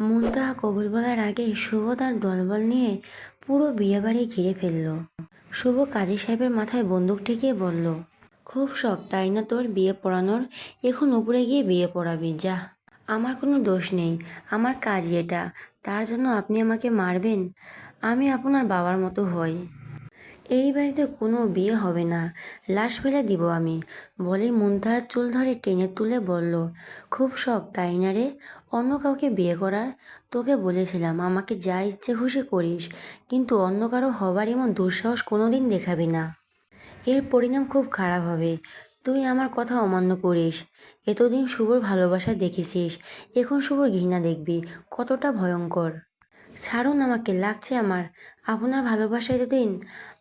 মুনতাহা কবুল বলার আগে শুভ তার দলবল নিয়ে পুরো বিয়েবাড়ি ঘিরে ফেলল। শুভ কাজী সাহেবের মাথায় বন্দুক ঠেকিয়ে বলল, খুব শখ, তাই না তোর বিয়ে পড়ানোর? এখন উপরে গিয়ে বিয়ে পড়াবি, যা। আমার কোনো দোষ নেই, আমার কাজ এটা। তার জন্য আপনি আমাকে মারবেন? আমি আপনার বাবার মতো হই। এই বাড়িতে কোনো বিয়ে হবে না। লাশ ফেলে দিব আমি। বলেই মুনতাহার চুল ধরে টেনে তুলে বলল, খুব শখ, তাই না রে? অন্য কাউকে বিয়ে করার? তোকে বলেছিলাম, আমাকে যা ইচ্ছে খুশি করিস, কিন্তু অন্য কারও হবার এমন দুঃসাহস কোনোদিন দেখাবি না। এর পরিণাম খুব খারাপ হবে। তুই আমার কথা অমান্য করিস। এতদিন শুভর ভালোবাসা দেখেছিস, এখন শুভর ঘৃণা দেখবি। কতটা ভয়ঙ্কর। ছাড়ুন আমাকে, লাগছে আমার। আপনার ভালোবাসা এতদিন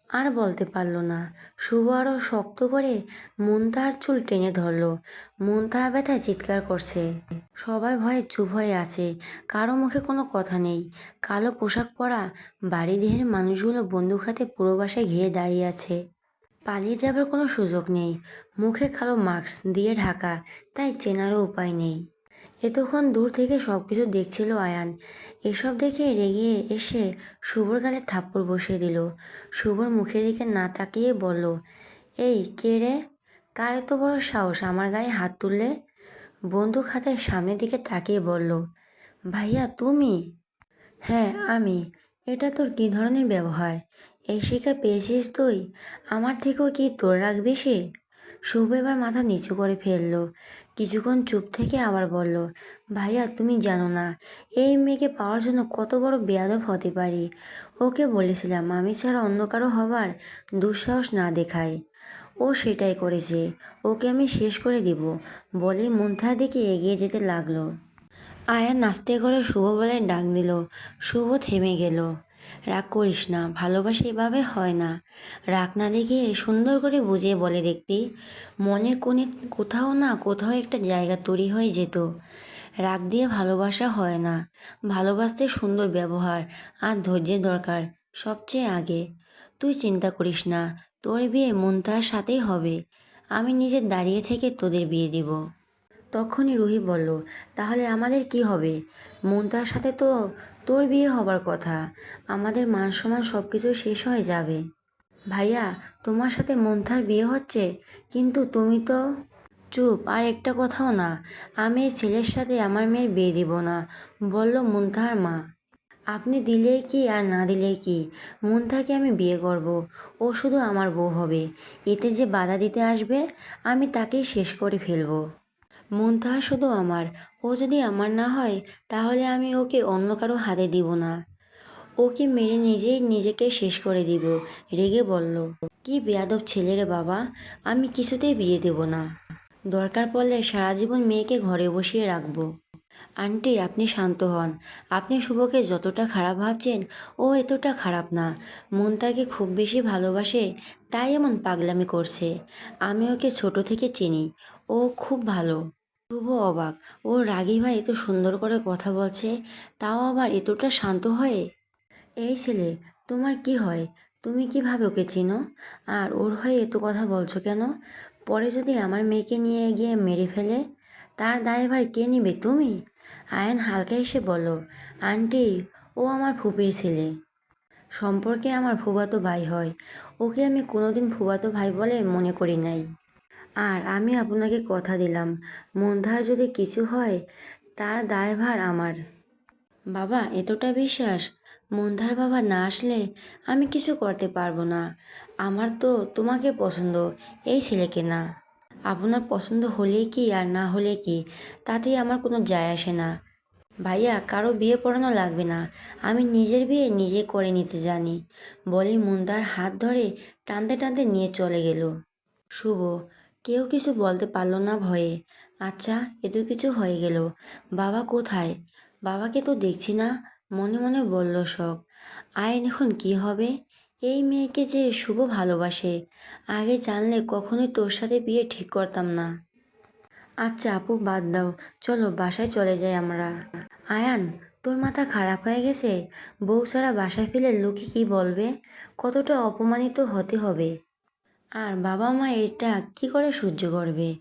আর বলতে পারল না। শুভ আরও শক্ত করে মুনতাহার চুল টেনে ধরলো। মুনতাহা ব্যথায় চিৎকার করছে। সবাই ভয়ে চুপ হয়ে আছে। কারও মুখে কোনো কথা নেই। কালো পোশাক পরা বাড়ি দেহের মানুষগুলো বন্দুক হাতে পুরো বাসায় ঘিরে দাঁড়িয়ে আছে। পালিয়ে যাবার কোনো সুযোগ নেই। মুখে কালো মাস্ক দিয়ে ঢাকা, তাই চেনারও উপায় নেই। এতক্ষণ দূর থেকে সব কিছু দেখছিল আয়ান। এসব দেখে রেগে এসে শুভর গালে থাপ্পড় বসিয়ে দিল। শুভর মুখের দিকে না তাকিয়ে বলল, এই, কে রে? কার এত বড় সাহস আমার গায়ে হাত তুললে? বন্দুক হাতের সামনের দিকে তাকিয়ে বলল, ভাইয়া, তুমি? হ্যাঁ আমি। এটা তোর কী ধরনের ব্যবহার? এই শিক্ষা পেয়েছিস তুই? আমার থেকেও কি তোর রাখবি সে শুভ এবার মাথা নিচু করে ফেলল। কিছুক্ষণ চুপ থেকে আবার বলল, ভাইয়া, তুমি জানো না, এই মেয়েকে পাওয়ার জন্য কত বড় বেয়াদব হতে পারি। ওকে বলেছিলাম, আমি ছাড়া অন্য কারও হবার দুঃসাহস না দেখায়। ও সেটাই করেছে, ওকে আমি শেষ করে দিব। বলে মুন্থার দিকে এগিয়ে যেতে লাগল। আয়া নাচতে করে শুভ বলে ডাক দিল। শুভ থেমে গেল। রাগ করিস না, ভালোবাসা এভাবে হয় না। রাগ না দেখে সুন্দর করে বুঝিয়ে বলে দেখতি, মনের কোণে কোথাও না কোথাও একটা জায়গা তৈরি হয়ে যেত। রাগ দিয়ে ভালোবাসা হয় না, ভালোবাসতে সুন্দর ব্যবহার আর ধৈর্যের দরকার সবচেয়ে আগে। তুই চিন্তা করিস না, তোর বিয়ে মন তার সাথেই হবে, আমি নিজে দাঁড়িয়ে থেকে তোদের বিয়ে দিব। তখনই রুহি বলল, তাহলে আমাদের কি হবে? মনতার সাথে তো তোর বিয়ে হবার কথা। আমাদের মান সম্মান সব কিছু শেষ হয়ে যাবে। ভাইয়া, তোমার সাথে মন্থার বিয়ে হচ্ছে, কিন্তু তুমি তো চুপ, আর একটা কথাও না। আমি এই ছেলের সাথে আমার মেয়ের বিয়ে দিব না, বলল মুন্তাহার মা। আপনি দিলেই কি আর না দিলেই কি? মুন্থাকে আমি বিয়ে করব, ও শুধু আমার বউ হবে। এতে যে বাধা দিতে আসবে, আমি তাকেই শেষ করে ফেলব। মুনতাহা শুধু আমার। ও যদি আমার না হয়, তাহলে আমি ওকে অন্য কারও হাতে দিব না। ওকে মেরে নিজেই নিজেকে শেষ করে দিব, রেগে বলল। কি বেয়াদব ছেলেরে বাবা, আমি কিছুতেই বিয়ে দেব না। দরকার পড়লে সারা জীবন মেয়েকে ঘরে বসিয়ে রাখব। আন্টি, আপনি শান্ত হন। আপনি শুভকে যতটা খারাপ ভাবছেন, ও এতটা খারাপ না। মন তাকে খুব বেশি ভালোবাসে, তাই এমন পাগলামি করছে। আমি ওকে ছোট থেকে চিনি। ও খুব ভালো। শুভ অবাক। ও রাগী ভাই এত সুন্দর করে কথা বলছে, তাও আবার এতটা শান্ত হয়ে? এই ছেলে, তোমার কি হয়? তুমি কীভাবে ওকে চিনো? আর ওর হয়ে এত কথা বলছো কেন? পরে যদি আমার মেয়েকে নিয়ে গিয়ে মেরে ফেলে, তার দায়ভার কে নিবে তুমি? আয়ন হালকা এসে বলো আন্টি, ও আমার ফুপির ছেলে। সম্পর্কে আমার ফুবাতো ভাই হয়। ওকে আমি কোনোদিন ফুবাতো ভাই বলে মনে করি নাই। আর আমি আপনাকে কথা দিলাম। মন্ধার যদি কিছু হয়, তার দায়ভার আমার। বাবা, এতটা বিশ্বাস? মন্ধার বাবা না আসলে আমি কিছু করতে পারব না। আমার তো তোমাকে পছন্দ, এই ছেলেকে না। আপনার পছন্দ হলে কি আর না হলে কি? তাতেই আমার কোনো যায় আসে না। ভাইয়া, কারও বিয়ে পড়ানো লাগবে না। আমি নিজের বিয়ে নিজে করে নিতে জানি। বলে, মুন্দার হাত ধরে টানতে টানতে নিয়ে চলে গেল। শুভ কেউ কিছু বলতে পারল না ভয়ে। আচ্ছা এত কিছু হয়ে গেল। বাবা কোথায়? বাবাকে তো দেখছি না। মনে মনে বলল শখ আয়ন এখন কি হবে? এই মেয়েকে যে শুভ ভালোবাসে, আগে জানলে কখনোই তোর সাথে বিয়ে ঠিক করতাম না। আচ্ছা আপু, বাদ দাও। চলো, বাসায় চলে যাই আমরা। আয়ান, তোর মাথা খারাপ হয়ে গেছে? বউ ছাড়া বাসায় ফেলে লোকে কি বলবে? কতটা অপমানিত হতে হবে। আর বাবা মা এটা কি করে সহ্য করবে?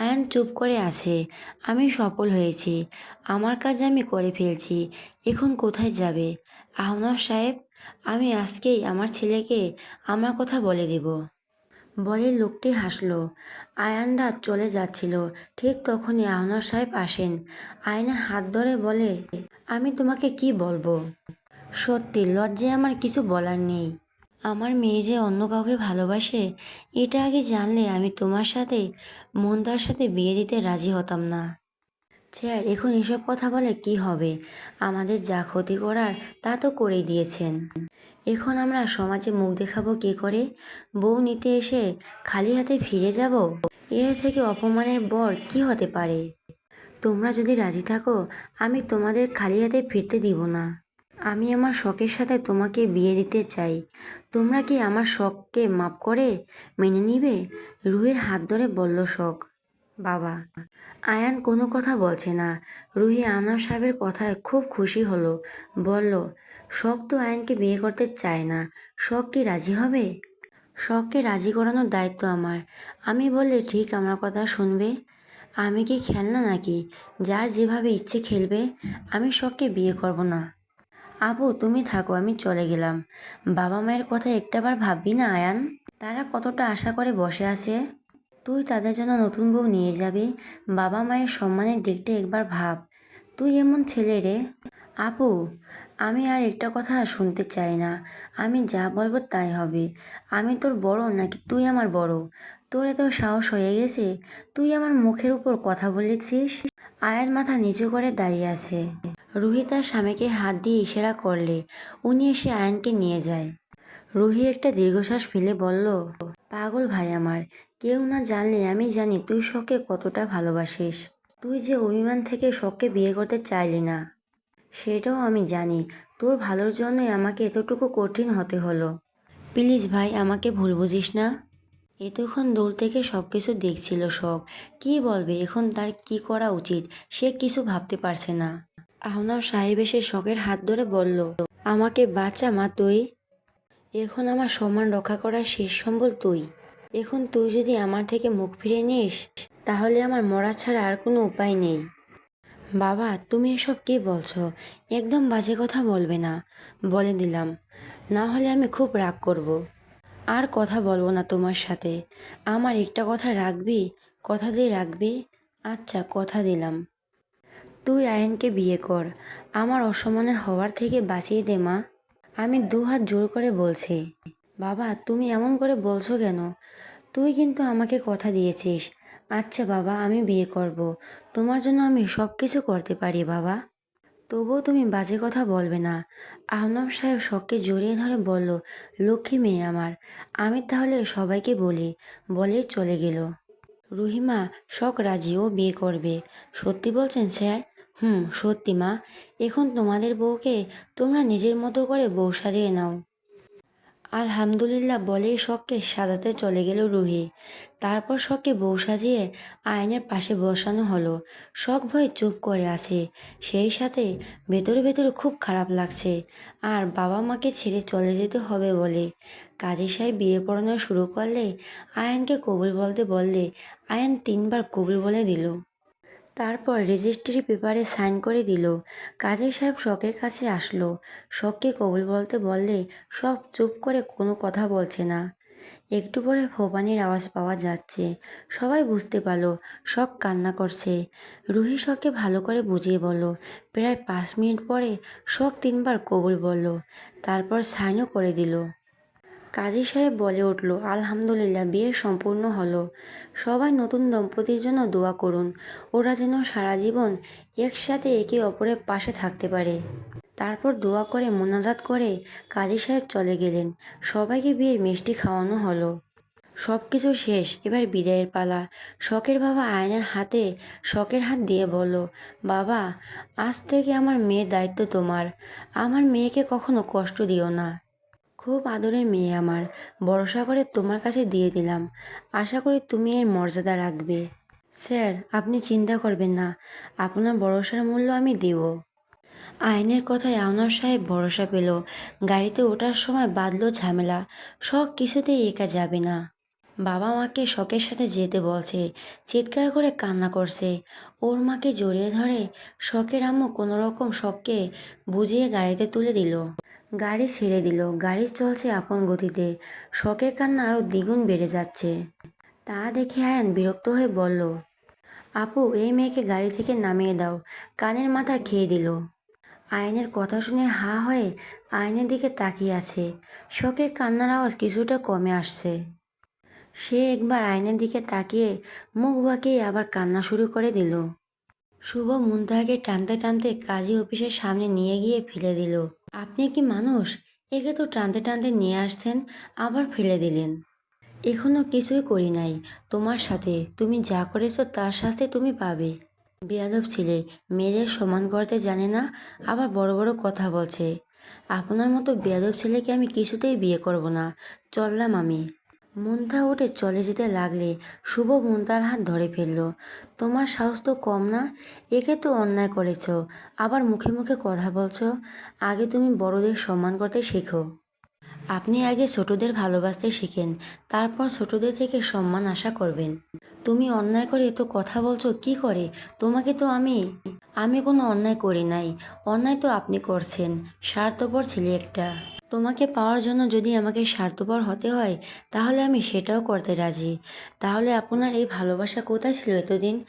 আয়ান চুপ করে আছে। আমি সফল হয়েছি। আমার কাজ আমি করে ফেলছি। এখন কোথায় যাবে? আহনাফ সাহেব, আমি আজকেই আমার ছেলেকে আমার কথা বলে দেব। বলে লোকটি হাসলো। আয়ানরা চলে যাচ্ছিল। ঠিক তখনই আহনাফ সাহেব আসেন। আয়নার হাত ধরে বলে, আমি তোমাকে কি বলব? সত্যি লজ্জায় আমার কিছু বলার নেই। আমার মেয়ে যে অন্য কাউকে ভালোবাসে, এটা আগে জানলে আমি তোমার সাথে, মন্দার সাথে বিয়ে দিতে রাজি হতাম না। স্যার, এখন এসব কথা বলে কি হবে? আমাদের যা ক্ষতি করার, তা তো করেই দিয়েছেন। এখন আমরা সমাজে মুখ দেখাবো কে করে? বউ নিতে এসে খালি হাতে ফিরে যাব? এর থেকে অপমানের বর কি হতে পারে? তোমরা যদি রাজি থাকো, আমি তোমাদের খালি হাতে ফিরতে দিব না। আমি আমার শখের সাথে তোমাকে বিয়ে দিতে চাই। তোমরা কি আমার শখকে মাপ করে মেনে নিবে? রুহির হাত ধরে বলল শখ। বাবা, আয়ান কোনো কথা বলছে না। রুহি আনার সাহেবের কথায় খুব খুশি হলো। বলল, শখ তো আয়ানকে বিয়ে করতে চায় না। শখ কি রাজি হবে? শখকে রাজি করানোর দায়িত্ব আমার। আমি বললে ঠিক আমার কথা শুনবে? আমি কি খেলনা নাকি? যার যেভাবে ইচ্ছে খেলবে, আমি শখকে বিয়ে করব না। আপু তুমি থাকো, আমি চলে গেলাম। বাবা মায়ের কথা একটাবার ভাববি না, আয়ান? তারা কতটা আশা করে বসে আছে? তুই তাদের জন্য নতুন বউ নিয়ে যাবি। বাবা মায়ের সম্মানের দিকটা একবার ভাব। তুই এমন ছেলে রে। আপু আমি আর একটা কথা শুনতে চাই না। আমি যা বলব তাই হবে। আমি তোর বড় নাকি তুই আমার বড়? তোর এত সাহস হয়ে গেছে? তুই আমার মুখের উপর কথা বলেছিস? আয়ের মাথা নিচু করে দাঁড়িয়ে আছে। রুহি তার স্বামীকে হাত দিয়ে ইশারা করলে। উনি এসে আয়নকে নিয়ে যায়। রুহি একটা দীর্ঘশ্বাস ফেলে বলল, পাগল ভাই আমার, কেউ না জানলে আমি জানি তুই শখকে কতটা ভালোবাসিস। তুই যে অভিমান থেকে শখকে বিয়ে করতে চাইলি না, সেটাও আমি জানি। তোর ভালোর জন্যই আমাকে এতটুকু কঠিন হতে হলো। প্লিজ ভাই, আমাকে ভুল বুঝিস না? এতক্ষণ দূর থেকে সব কিছু দেখছিল শখ কি বলবে, এখন তার কি করা উচিত, সে কিছু ভাবতে পারছে না। আহনাব সাহেব এসে শখের হাত ধরে বলল, আমাকে বাঁচা মা তুই। এখন আমার সম্মান রক্ষা করার শেষ সম্বল তুই। এখন তুই যদি আমার থেকে মুখ ফিরে নিস, তাহলে আমার মরা ছাড়া আর কোনো উপায় নেই। বাবা, তুমি এসব কি বলছো? একদম বাজে কথা বলবে না। বলে দিলাম, না হলে আমি খুব রাগ করব। আর কথা বলব না তোমার সাথে। আমার একটা কথা রাখবি? কথা দিয়ে রাখবি? আচ্ছা কথা দিলাম। তুই আয়নকে বিয়ে কর। আমার অসম্মানের হওয়ার থেকে বাঁচিয়ে দে, মা। আমি দু হাত জোর করে বলছি। বাবা, তুমি এমন করে বলছো কেন? তুই কিন্তু আমাকে কথা দিয়েছিস। আচ্ছা বাবা, আমি বিয়ে করব। তোমার জন্য আমি সব কিছু করতে পারি, বাবা। তবুও তুমি বাজে কথা বলবে না। আহনাম সাহেব শখকে জড়িয়ে ধরে বলল, লক্ষ্মী মেয়ে আমার, আমি তাহলে সবাইকে বলি। বলেই চলে গেল। রুহিমা শখ রাজি ও বিয়ে করবে। সত্যি বলছেন, স্যার? হুম, সত্যি মা। এখন তোমাদের বউকে তোমরা নিজের মতো করে বউ সাজিয়ে নাও। আলহামদুলিল্লাহ বলেই শখকে সাজাতে চলে গেল রুহি। তারপর শখকে বউ সাজিয়ে আয়নের পাশে বসানো হলো। শখ ভয়ে চুপ করে আছে। সেই সাথে ভেতরে ভেতরে খুব খারাপ লাগছে। আর বাবা মাকে ছেড়ে চলে যেতে হবে বলে। কাজী সাহেব বিয়ে পড়ানো শুরু করলে আয়নকে কবুল বলতে বললে আয়ন তিনবার কবুল বলে দিল। তারপর রেজিস্ট্রি পেপারে সাইন করে দিল। কাজী সাহেব শখের কাছে আসলো। শখকে কবুল বলতে বললে সব চুপ করে কোনো কথা বলছে না। একটু পরে ভোপানির আওয়াজ পাওয়া যাচ্ছে। সবাই বুঝতে পারল, শখ কান্না করছে। রুহি শখকে ভালো করে বুঝিয়ে বলল, প্রায় পাঁচ মিনিট পরে শখ তিনবার কবুল বলল। তারপর সাইনও করে দিল। কাজী সাহেব বলে উঠল, আলহামদুলিল্লাহ, বিয়ে সম্পূর্ণ হলো। সবাই নতুন দম্পতির জন্য দোয়া করুন। ওরা যেন সারা জীবন একসাথে একে অপরের পাশে থাকতে পারে। তারপর দোয়া করে মোনাজাত করে কাজী সাহেব চলে গেলেন। সবাইকে বিয়ের মিষ্টি খাওয়ানো হলো। সব কিছু শেষ। এবার বিদায়ের পালা। শখের বাবা আয়নার হাতে শখের হাত দিয়ে বলল, বাবা, আজ থেকে আমার মেয়ের দায়িত্ব তোমার। আমার মেয়েকে কখনো কষ্ট দিও না। খুব আদরের মেয়ে আমার। ভরসা করে তোমার কাছে দিয়ে দিলাম। আশা করি তুমি এর মর্যাদা রাখবে। স্যার, আপনি চিন্তা করবেন না। আপনার ভরসার মূল্য আমি দেব। আইনের কথায় আওনার সাহেব ভরসা পেল। গাড়িতে ওঠার সময় বাঁধলো ঝামেলা। সব কিছুতেই একা যাবে না। বাবা মাকে শখের সাথে যেতে বলছে। চিৎকার করে কান্না করছে। ওর মাকে জড়িয়ে ধরে শখের আম্মু কোনোরকম শখকে বুঝিয়ে গাড়িতে তুলে দিল। গাড়ি ছেড়ে দিল। গাড়ি চলছে আপন গতিতে। শখের কান্না আরও দ্বিগুণ বেড়ে যাচ্ছে। তা দেখে আয়ান বিরক্ত হয়ে বলল, আপু, এই মেয়েকে গাড়ি থেকে নামিয়ে দাও। কানের মাথা খেয়ে দিল। আয়নের কথা শুনে হা হয়ে আয়নের দিকে তাকিয়ে আছে। শখের কান্নার আওয়াজ কিছুটা কমে আসছে। সে একবার আয়নের দিকে তাকিয়ে মুখ বাঁকিয়ে আবার কান্না শুরু করে দিল। শুভ মুন্তাহাকে টানতে টানতে কাজী অফিসের সামনে নিয়ে গিয়ে ফেলে দিল। আপনি কি মানুষ? একে তো টানতে টানতে নিয়ে আসছেন, আবার ফেলে দিলেন। এখনও কিছুই করি নাই। তোমার সাথে তুমি যা করেছ তার শাস্তি তুমি পাবে। বেয়াদব ছেলে, মেয়েদের সমান করতে জানে না, আবার বড় বড় কথা বলছে। আপনার মতো বেয়াদব ছেলেকে আমি কিছুতেই বিয়ে করব না। চললাম আমি। মুন্তা উঠে চলে যেতে লাগলে শুভ মুন্তার হাত ধরে ফেলল। তোমার সাহস তো কম না? একে তো অন্যায় করেছ। আবার মুখে মুখে কথা বলছো? আগে তুমি বড়দের সম্মান করতে শেখো। আপনি আগে ছোটদের ভালোবাসতে শিখেন, তারপর ছোটদের থেকে সম্মান আশা করবেন। তুমি অন্যায় করে এত কথা বলছো, কি করে? তোমাকে তো আমি আমি কোনো অন্যায় করি নাই। অন্যায় তো আপনি করছেন, স্বার্থপর ছেলে একটা। তোমাকে পাওয়ার জন্য যদি আমাকে স্বার্থপর হতে হয়, তাহলে আমি সেটাও করতে রাজি। তাহলে আপনার এই ভালোবাসা কোথায় ছিল এতদিন?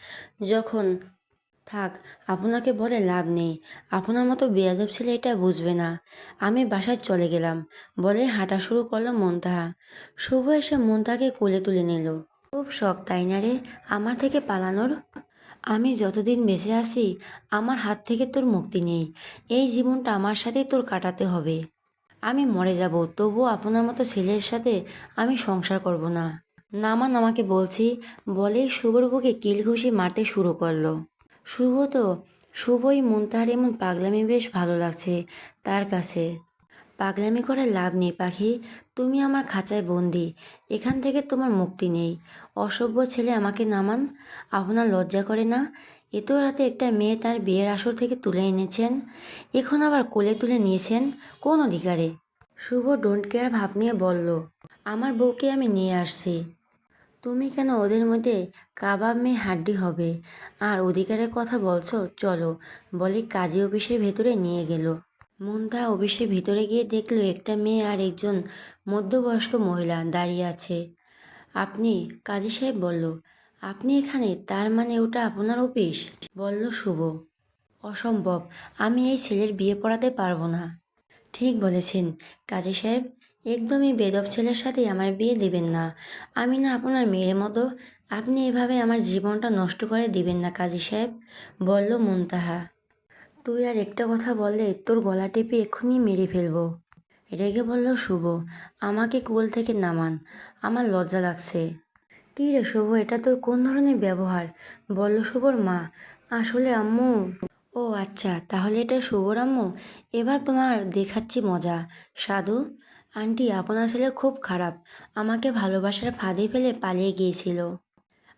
যখন, থাক, আপনাকে বলে লাভ নেই। আপনার মতো বেয়াদব ছেলে এটা বুঝবে না। আমি বাসায় চলে গেলাম। বলে হাঁটা শুরু করল মন্তাহা। শুভ এসে মন্তাকে কোলে তুলে নিল। খুব শখ, তাই না রে? আমার থেকে পালানোর? আমি যতদিন বেঁচে আছি, আমার হাত থেকে তোর মুক্তি নেই। এই জীবনটা আমার সাথেই তোর কাটাতে হবে। আমি মরে যাব, তবুও আপনার মতো ছেলের সাথে আমি সংসার করব না। নামান আমাকে বলছি, বলেই শুভর বুকে কিল ঘুষি মারতে শুরু করল। শুভ তো, শুভই মুনতাহার এমন পাগলামি বেশ ভালো লাগছে তার কাছে। পাগলামি করে লাভ নেই পাখি, তুমি আমার খাঁচায় বন্দি, এখান থেকে তোমার মুক্তি নেই। অসভ্য ছেলে আমাকে নামান, আপনার লজ্জা করে না? এত রাতে একটা মেয়ে তার বিয়ের আসর থেকে তুলে এনেছেন। এখন আবার কোলে তুলে নিয়েছেন। কোন অধিকারে? শুভ ডোন্ট কেয়ার ভাব নিয়ে বলল, আমার বউকে আমি নিয়ে আসছি। তুমি কেন ওদের মধ্যে কাবাব মেয়ে হাড্ডি হবে? আর অধিকারের কথা বলছো, চলো। বলে কাজী অফিসের ভেতরে নিয়ে গেল। মুন্তা অফিসের ভিতরে গিয়ে দেখল একটা মেয়ে আর একজন মধ্যবয়স্ক মহিলা দাঁড়িয়ে আছে। আপনি, কাজী সাহেব বলল আপনি এখানে, তার মানে ওটা আপনার অফিস? বলল শুভ। অসম্ভব, আমি এই ছেলের বিয়ে পড়াতে পারব না। ঠিক বলেছেন। কাজী সাহেব, একদমই বেদব ছেলের সাথে আমার বিয়ে দেবেন না। আমি না আপনার মেয়ের মতো, আপনি এভাবে আমার জীবনটা নষ্ট করে দিবেন না, কাজী সাহেব, বলল মুনতাহা। তুই আর একটা কথা বললে, তোর গলা টিপে এক্ষুনি মেরে ফেলব। রেগে বলল শুভ, আমাকে কোল থেকে নামান, আমার লজ্জা লাগছে। কী রে শুভ? এটা তোর কোন ধরনের ব্যবহার? বলল শুভর মা। আসলে আম্মু। ও আচ্ছা তাহলে এটা শুভর আম্মু? এবার তোমার দেখাচ্ছি মজা। সাধু, আন্টি আপনার ছেলে খুব খারাপ। আমাকে ভালোবাসার ফাঁদে ফেলে পালিয়ে গিয়েছিল।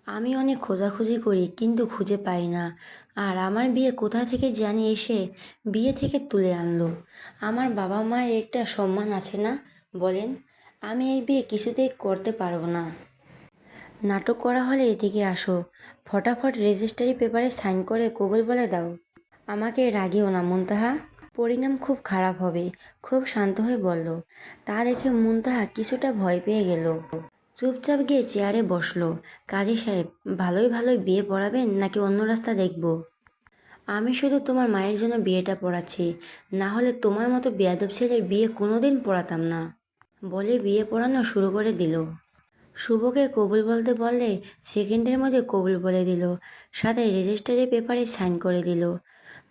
আমি অনেক খোঁজাখুঁজি করি, কিন্তু খুঁজে পাই না। আর আমার বিয়ে কোথা থেকে জানি এসে বিয়ে থেকে তুলে আনলো। আমার বাবা মায়ের একটা সম্মান আছে না? বলেন, আমি এই বিয়ে কিছুতেই করতে পারব না। নাটক করা হলে এদিকে আসো। ফটাফট রেজিস্ট্রারি পেপারে সাইন করে কবুল বলে দাও। আমাকে রাগিও না, মুনতাহা। পরিণাম খুব খারাপ হবে, খুব শান্ত হয়ে বলল। তা দেখে মুনতাহা কিছুটা ভয় পেয়ে গেল। চুপচাপ গিয়ে চেয়ারে বসল। কাজী সাহেব, ভালোই ভালোই বিয়ে পড়াবেন নাকি অন্য রাস্তা দেখব? আমি শুধু তোমার মায়ের জন্য বিয়েটা পড়াচ্ছি। না হলে তোমার মতো বেয়াদব ছেলের বিয়ে কোনোদিন পড়াতাম না। বলে বিয়ে পড়ানো শুরু করে দিল। শুভকে কবুল বলতে বললে সেকেন্ডের মধ্যে কবুল বলে দিল, সাথে রেজিস্টারি পেপারে সাইন করে দিল।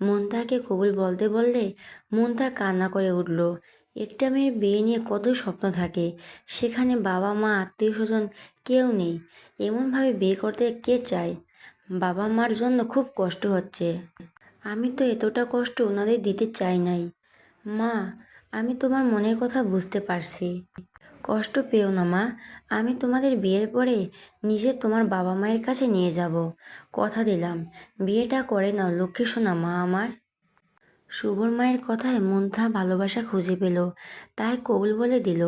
মুনতাকে কবুল বলতে বললে মুনতা কান্না করে উঠল। একটা মেয়ের বিয়ে নিয়ে কত স্বপ্ন থাকে, সেখানে বাবা, মা, আত্মীয় স্বজন কেউ নেই, এমনভাবে বিয়ে করতে কে চায়? বাবা, মার জন্য খুব কষ্ট হচ্ছে। আমি তো এতটা কষ্ট ওনাদের দিতে চাই নাই। মা, আমি তোমার মনের কথা বুঝতে পারছি। কষ্ট পেও না, মা। আমি তোমাদের বিয়ের পরে নিজে তোমার বাবা মায়ের কাছে নিয়ে যাব। কথা দিলাম। বিয়েটা করে নাও, লক্ষ্মী সোনা, মা আমার। শুভর মায়ের কথায় মুন্থা ভালোবাসা খুঁজে পেল। তাই কবুল বলে দিল,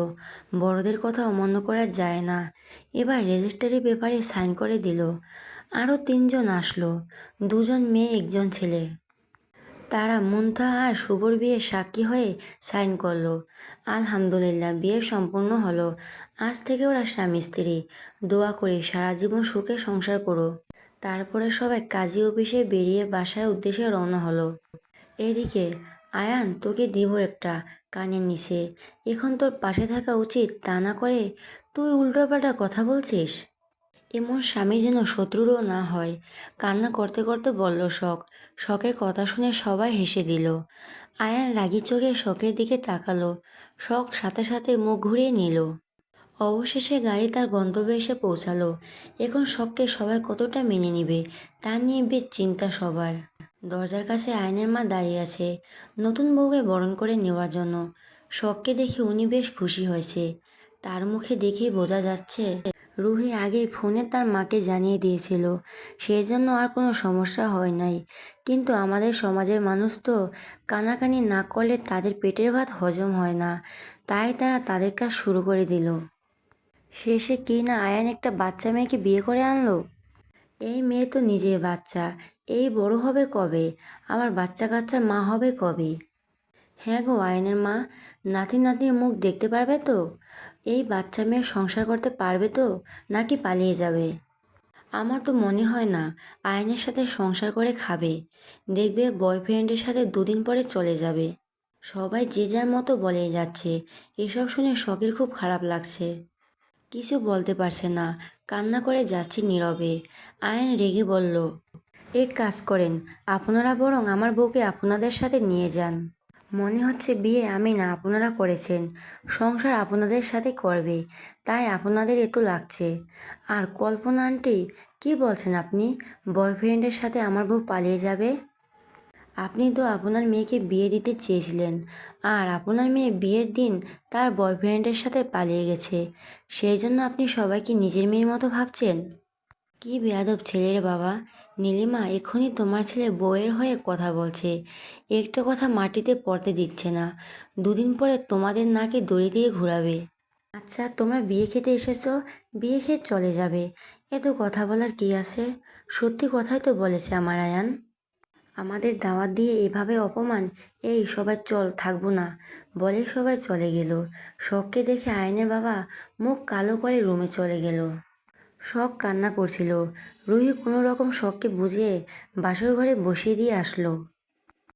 বড়দের কথা অমান্য করা যায় না। এবার রেজিস্ট্রারি পেপারে সাইন করে দিল। আরও তিনজন আসলো, দুজন মেয়ে, একজন ছেলে। তারা মুন্থা আর শুভর বিয়ে সাক্ষী হয়ে সাইন করল। আলহামদুলিল্লাহ, বিয়ে সম্পূর্ণ হলো। আজ থেকে ওরা স্বামী, স্ত্রী। দোয়া করি সারা জীবন সুখে সংসার করো। তারপরে সবাই কাজী অফিসে বেরিয়ে বাসার উদ্দেশ্যে রওনা হলো। এদিকে, আয়ান, তোকে দিব একটা কানের নিচে। এখন তোর পাশে থাকা উচিত তা না করে তুই উল্টোপাল্টা কথা বলছিস? এমন স্বামী যেন শত্রুরও না হয়। কান্না করতে করতে বলল, শখ। শখের কথা শুনে সবাই হেসে দিল। আয়ান রাগি চোখে শখের দিকে তাকালো। শখ সাথে সাথে মুখ ঘুরিয়ে নিল। অবশেষে গাড়ি তার গন্তব্যে এসে পৌঁছালো। এখন শখকে সবাই কতটা মেনে নেবে, তা নিয়ে বেশ চিন্তা সবার। দরজার কাছে আয়নের মা দাঁড়িয়ে আছে, নতুন বউকে বরণ করে নেওয়ার জন্য। শখকে দেখে উনি বেশ খুশি হয়েছে। তার মুখে দেখেই বোঝা যাচ্ছে রুহি আগেই ফোনে তার মাকে জানিয়ে দিয়েছিল সেই জন্য আর কোনো সমস্যা হয় নাই। কিন্তু আমাদের সমাজের মানুষ তো কানাকানি না করলে তাদের পেটের ভাত হজম হয় না, তাই তারা তাদের কাজ শুরু করে দিল। শেষে কি না আয়ান একটা বাচ্চা মেয়েকে বিয়ে করে আনলো? এই মেয়ে তো নিজেই বাচ্চা, এই বড় হবে কবে? আবার বাচ্চা কাচ্চা মা হবে কবে? হ্যাঁ গো আয়নের মা নাতি নাতনির মুখ দেখতে পারবে তো? এই বাচ্চা মেয়ে সংসার করতে পারবে তো? নাকি পালিয়ে যাবে? আমার তো মনে হয় না, আয়নের সাথে সংসার করে খাবে। দেখবে বয়ফ্রেন্ডের সাথে দুদিন পরে চলে যাবে। সবাই যে যার মতো বলেই যাচ্ছে। এসব শুনে শখের খুব খারাপ লাগছে। কিছু বলতে পারছে না। কান্না করে যাচ্ছে নীরবে। আয়ন রেগে বলল, এক কাজ করেন। আপনারা বরং আমার বউকে আপনাদের সাথে নিয়ে যান। মনে হচ্ছে বিয়ে আমি না আপনারা করেছেন। সংসার আপনাদের সাথে করবে, তাই আপনাদের এত লাগছে। আর কল্পনা আন্টি, কী বলছেন আপনি? বয়ফ্রেন্ডের সাথে আমার বউ পালিয়ে যাবে? আপনি তো আপনার মেয়েকে বিয়ে দিতে চেয়েছিলেন, আর আপনার মেয়ে বিয়ের দিন তার বয়ফ্রেন্ডের সাথে পালিয়ে গেছে। সেই জন্য আপনি সবাইকে নিজের মেয়ের মতো ভাবছেন? কি বেয়াদব ছেলের বাবা। নীলিমা এখনই তোমার ছেলে বউয়ের হয়ে কথা বলছে। একটা কথা মাটিতে পড়তে দিচ্ছে না। দুদিন পরে তোমাদের নাকে দড়ি দিয়ে ঘুরাবে। আচ্ছা তোমরা বিয়ে খেতে এসেছ? বিয়ে খেয়ে চলে যাবে। এত কথা বলার কি আছে? সত্যি কথাই তো বলেছে আমার আয়ান। আমাদের দাওয়াত দিয়ে এভাবে অপমান? এই, সবাই চল, থাকব না। বলে সবাই চলে গেল। শখকে দেখে আয়নের বাবা মুখ কালো করে রুমে চলে গেল। শখ কান্না করছিল। রুহি কোনো রকম শখকে বুঝিয়ে বাসর ঘরে বসিয়ে দিয়ে আসলো।